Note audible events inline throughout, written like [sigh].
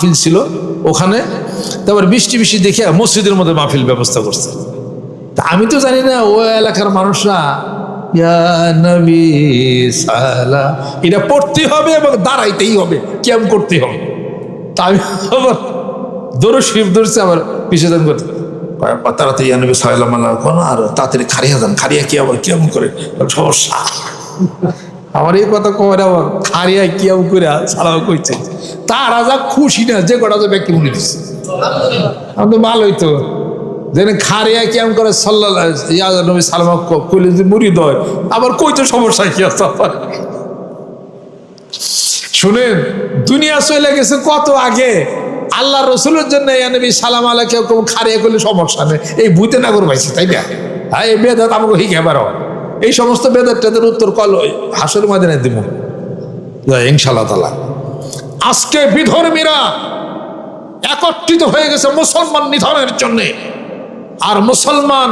মাহফিল ছিল ওখানে। তারপর বৃষ্টি বৃষ্টি দেখে মসজিদের মধ্যে মাহফিল ব্যবস্থা করছে। তা আমি তো জানি না, ও এলাকার মানুষরা এটা পড়তে হবে এবং দাঁড়াইতেই হবে কেমন করতে হবে। তা আমি আবার দৌড় শরীফ ধরছে, আবার পিছিয়ে করতে তাড়াতাড়ি ইয়া নবী সাল্লাম আল্লাহ আর তাড়াতাড়ি খারিয়া যান খারিয়া কি আবার কেমন করে, সমস্যা। আমার এই কথা কবে আবার খারিয়া কিয়াম করে সালাম কইছে। তারা যা খুশি না, যে কটা যাবে কি মনে দিচ্ছে আমি তো ভালোই তো যেন খারিয়া কিয়াম করে সাল্লাহ ইয়া নবী সালামা কইলে যদি মুড়ি দয়। আবার কই তো সমস্যা কি আছে? শুনেন, দুনিয়া চলে গেছে কত আগে? আল্লাহ রসুলের জন্য ইয়ানবী সালাম আলাইকে কেউ খারিয়া করলে সমস্যা নেই। এই বুঝতে না করে পাইছে তাই না? হ্যাঁ এই বেদাত আমাকে হিক এবার এই সমস্ত বেদের টেদের উত্তর কল হাসের মাদিনে দিব। ইনশাল্লাহ তালা আজকে বিধর্মীরা একত্রিত হয়ে গেছে মুসলমান নিধনের জন্যে। আর মুসলমান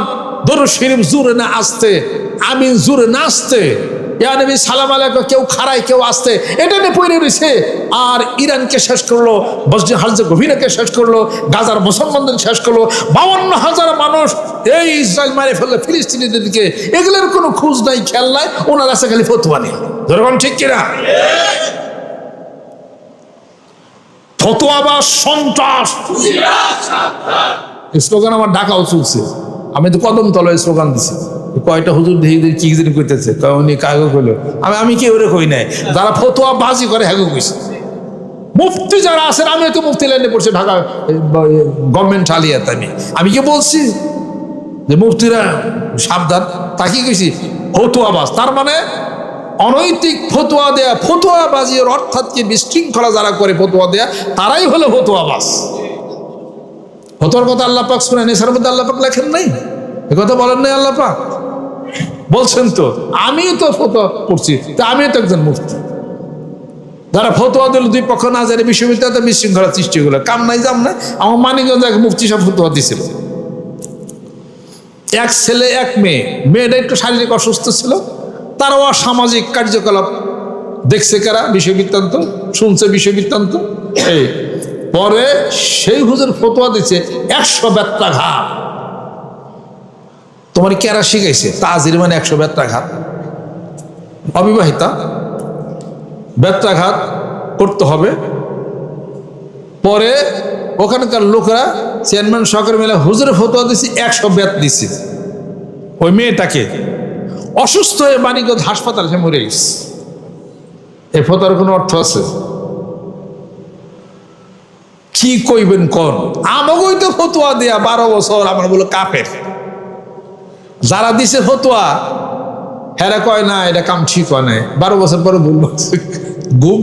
দরু শরীফ জুরে না আসতে, আমিন জুরে না আসতে ইয়া সালাম আলাইকুম, কেউ খারায় কেউ আসতে। এটা নিয়ে পড়ে রয়েছে। আর ইরানকে শেষ করল বসজি হালজে গভীরাকে শেষ করল, গাজার মুসলমানদের শেষ করল। বাউন্ন হাজার মানুষ এই ইসরায়েল মারে ফেলল, ফিলিস্তিনিদের দিকে। এগুলোর কোনো খোঁজ নাই, খেয়াল নাই, ওনার আছে খালি ফতুয়া নেই ধরবেন ঠিক কিনা? ফতোয়া বা সন্ত্রাস? স্লোগান আমার ডাকাও চলছে। আমি তো কদম তলায় স্লোগান দিছি। কয়টা হুজুর দেখি দেখি কি যেন কইতেছে? কয়, উনি কইলো আমি আমি কেউ রে কই নাই। যারা ফতোয়া বাজি করে হ্যাগো কইছে। মুফতি যারা আছেন আমি তো মুফতি লাইনে পড়ছি, ঢাকা গভর্নমেন্ট আলিয়াত আমি। আমি কি বলছি যে মুফতিরা সাবধান? তাকে গেছি ফতুয়াবাজ তার মানে অনৈতিক ফতুয়া দেয়া ফতুয়াবাজির অর্থাৎ কি বিশৃঙ্খলা যারা করে ফতুয়া দেয়া, তারাই হলো ফতুয়াবাজ ফতোয়ার কথা আল্লাহ পাক শুনে নেশার মধ্যে আল্লাহ পাক লেখেন নাই? এ কথা বলেন নাই আল্লাহ পাক? বলছেন তো আমিও তো ফতোয়া পড়ছি, তা আমিও তো একজন মুফতি। যারা ফতোয়া দিল, দুই পক্ষ না জানে বিশ্ববিদ্যালয় বিশৃঙ্খলা সৃষ্টি হলো। কাম নাই, জাম নাই, আমার মানিকগঞ্জ এক মুফতি সব ফতোয়া দিছিল। এক ছেলে, এক মেয়ে, মেয়েটা একটু শারীরিক অসুস্থ ছিল তারাও সামাজিক কার্যকলাপ দেখছে কারা? বিশ্ববৃত্তান্ত, শুনছে বিশ্ববৃত্তান্ত। পরে সেই হুজুর ফতোয়া দিচ্ছে একশো ব্যত্রাঘাত তোমার কেরা শিখাইছে? তাজির মানে একশো ব্যত্রাঘাত অবিবাহিতা ব্যত্রাঘাত করতে হবে। পরে ওখানকার লোকরা চেয়ারম্যান সরকার মেলে হুজুরে ফতোয়া দিছি, একশো বেত দিচ্ছে ওই মেয়েটাকে অসুস্থ হয়ে বাণিজ্য হাসপাতালে সে মরে গেছে। এই ফতোয়ার কোনো অর্থ আছে? কি কইবেন কোন? আমাকেই তো ফতোয়া দেয়া, বারো বছর, আমার বলো কাপের যারা দিছে ফতুয়া, হেরা কয়, না, এটা কাম ঠিক হয় নাই। বারো বছর পরে ভুল ভাঙছে ঘুম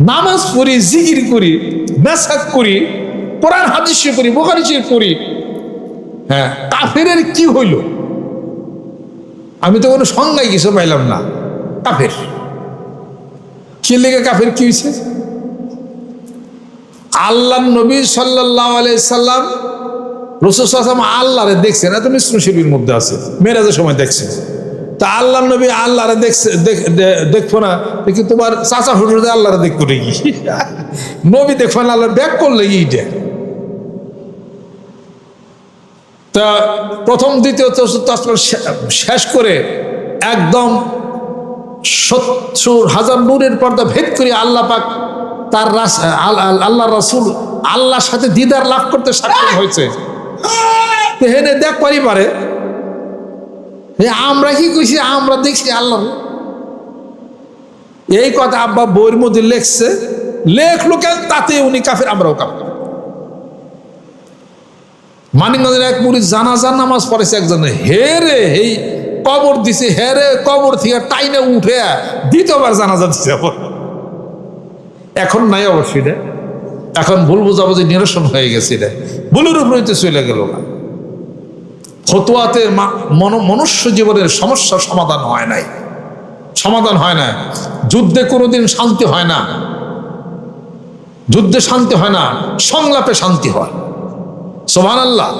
নামাজ পড়ি, জিকির করি মেসাক করি, কোরআন, হাদিস করি, বোখারি শরীফ করি। হ্যাঁ কাফের কি হইল? আমি তো কোনো সংজ্ঞায় কিছু পাইলাম না। কাফের। কি লেগে কাফের কি হয়েছে আল্লাহ নবী সাল্লাহ আলাই সাল্লাম রসুল সাল্লাম আল্লাহরে দেখছেন এত মিশ্র শিবির মধ্যে আছে মেরাজের সময় দেখছে। তা আল্লাহ নবী আল্লাহরে দেখছে, দেখ- দেখব না, দেখি তোমার চাচা হুজুরে আল্লাহরে দেখব নাকি? [laughs] নবী দেখব না আল্লাহ ব্যাক করলে এইটা। তা প্রথম, দ্বিতীয়, চতুর্থ শেষ করে একদম সত্তর হাজার নূরের পর্দা ভেদ করে আল্লাহ পাক তার রাস- আল- আল- আল্লাহ রাসুল আল্লাহর সাথে দিদার লাভ করতে সক্ষম হয়েছে। হেনে দেখ পারি পারে। আমরা কি কইছি? আমরা দেখছি আল্লাহ। এই কথা আব্বা বইয়ের মধ্যে লেখছে। লেখলো কেন? তাতে উনি কাফের, আমরাও কাফের। মানিকগঞ্জের এক মুড়ি জানাজার নামাজ পড়েছে একজন। হেরে এই কবর দিছে হেরে কবর থেকে টাইনে উঠে দ্বিতীয়বার জানাজা দিছে এখন নাই অবশ্যই এখন ভুল বোঝাবুঝি নিরসন হয়ে গেছে রে ভুলের উপরে তো চলে গেল না। ফতুয়াতে মন- মনুষ্য জীবনের সমস্যার সমাধান হয় নাই। সমাধান হয় না যুদ্ধে কোনোদিন শান্তি হয় না। যুদ্ধে শান্তি হয় না, সংলাপে শান্তি হয়। সোমান আল্লাহ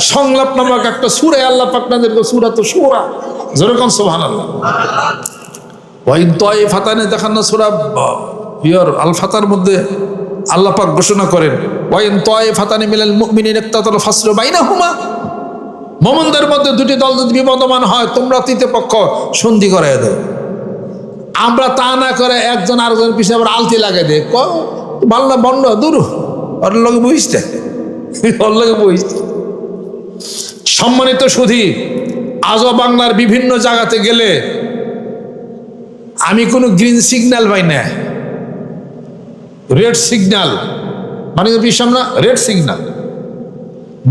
সংলাপ নামক একটা সুরে, আল্লাহ পাকনাদেরকে সুরা তো সুরা। যেরকম সোহান আল্লাহ ওই তয় ফাতানে দেখান না সুরা পিওর আল ফাতার মধ্যে আল্লাহ পাক ঘোষণা করেন, ওয়াইন তয় ফাতানি মিলাল মুমিনিন ইক্তাতাল ফাসলু বাইনাহুমা। মোমনদের মধ্যে দুটি দল যদি বিবদমান হয়, তোমরা তৃতীয় পক্ষ সন্ধি করাই দাও। আমরা তা না করে একজন আরেকজন পিছিয়ে আবার আলতি লাগাই দেয় ক বাল্লা বন্ড, দূর, ওর লগে বইসতে ওর লগে বইসতে সম্মানিত সুধী, আজও বাংলার বিভিন্ন জায়গাতে গেলে আমি কোনো গ্রিন সিগন্যাল পাই না। Red signal. মানে বিশ্বাম না, রেড সিগন্যাল।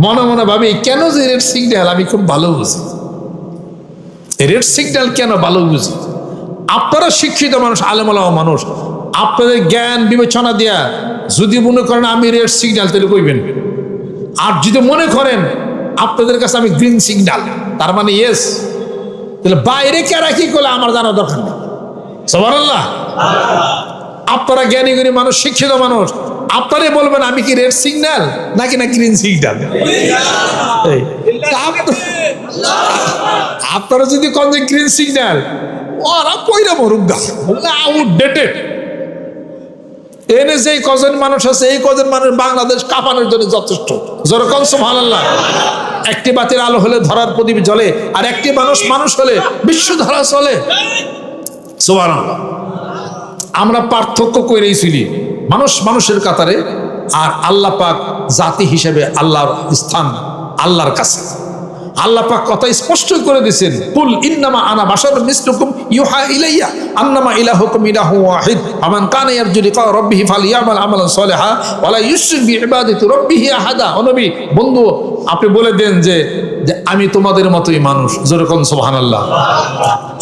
মনে মনে ভাবি, কেন যে রেড সিগন্যাল? আমি খুব ভালো বুঝি। রেড সিগন্যাল কেন ভালো বুঝি? আপনারা শিক্ষিত মানুষ, আলেমালা মানুষ, আপনাদের জ্ঞান বিবেচনা দেয়া যদি মনে করেন আমি রেড সিগন্যাল, তাহলে কইবেন আর যদি মনে করেন আপনাদের কাছে আমি গ্রিন সিগন্যাল, তার মানে ইয়েস তাহলে বাইরে কারা কি করলে আমার জানা দরকার নেই। সবার আল্লাহ আপনারা জ্ঞানী জ্ঞানী মানুষ, শিক্ষিত মানুষ, আপনারাই বলবেন, আমি কি রেড সিগন্যাল নাকি না গ্রিন সিগন্যাল? আপনারা যদি কোন গ্রিন সিগন্যাল, ওরা কইরা মরুক গা। আউটডেটেড এনে যে কজন মানুষ আছে, এই কজন মানুষ বাংলাদেশ কাঁপানোর জন্য যথেষ্ট। যেরকম সুবহানাল্লাহ। একটি বাতির আলো হলে ধরার প্রদীপ জ্বলে, আর একটি মানুষ মানুষ হলে, বিশ্ব ধরা চলে। সুবহানাল্লাহ। আমরা পার্থক্য করেই মানুষ মানুষের কাতারে, আর আল্লাহ পাক জাতি হিসেবে আল্লাহর স্থান আল্লাহর কাছে। আল্লাহ পাক কথা স্পষ্ট করে দিয়েছেন, কুল ইন্নামা আনা বাশার মিসলুকুম ইউহা ইলাইয়া, আন্নামা ইলাহুকুম ইলাহু ওয়াহিদ আমান কানা ইয়ারজু লিকা রাব্বিহি ফালিয়ামাল আমালান সালিহা, ওয়ালা ইউশরিক বিইবাদাতি রাব্বিহি আহাদা। ও নবী, বন্ধু, আপনি বলে দেন যে যে আমি তোমাদের মতোই মানুষ যেরকম সুবহানাল্লাহ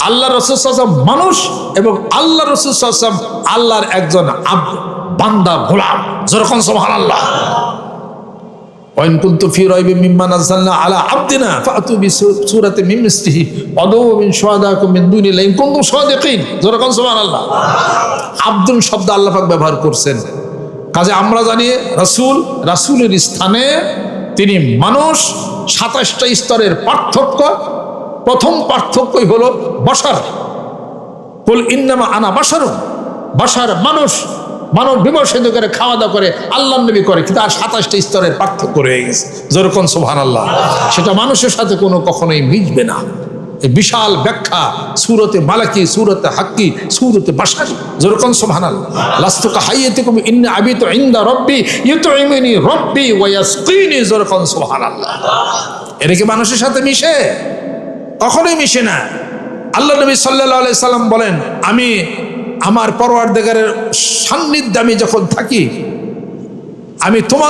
আল্লাহ রসুল সাল্লাম মানুষ এবং আল্লাহ রসুল সাল্লাম আল্লাহর একজন আব- বান্দা গোলাম যেরকম সুবহানাল্লাহ وإن كنت في ريب مما نزلنا على عبدنا فأتوا بسورة من مثله ودعوا من شهدائكم من دون الله إن كنتم صادقين যেরকম সুবহানাল্লাহ আব্দুল শব্দ আল্লাহ পাক ব্যবহার করছেন কাজে আমরা জানি রাসূল রাসূলের স্থানে তিনি মানুষ সাতাশটা স্তরের পার্থক্য। প্রথম পার্থক্যই হল বসার। কুল ইন্দামা আনা বাসারুন। বাসার মানুষ মানব বিমর্ষিত করে খাওয়া দাওয়া করে আল্লাহ নবী করে, কিন্তু আর সাতাশটা স্তরের পার্থক্য রয়ে গেছে। যেরকম সোহান আল্লাহ সেটা মানুষের সাথে কোনো কখনোই মিশবে না। এই বিশাল ব্যাখ্যা, সুরতে মালাকি, সুরতে হাক্কি, সুরতে বাসারি যেরকম সোহান আল্লাহ লাস্তুকা হাইয়েতে কমি ইন্না আবি তো ইন্দা রব্বি ইউতো ইমিনি রব্বি ওয়াসকিনি যেরকম সোহান আল্লাহ এটা কি মানুষের সাথে মিশে? কখনোই মিশে না। আল্লাহ নবী সাল্লাহ সাল্লাম বলেন, আমি আমার পরওয়ার দেগারের সান্নিধ্যে আমি যখন থাকি, আমি তোমাদের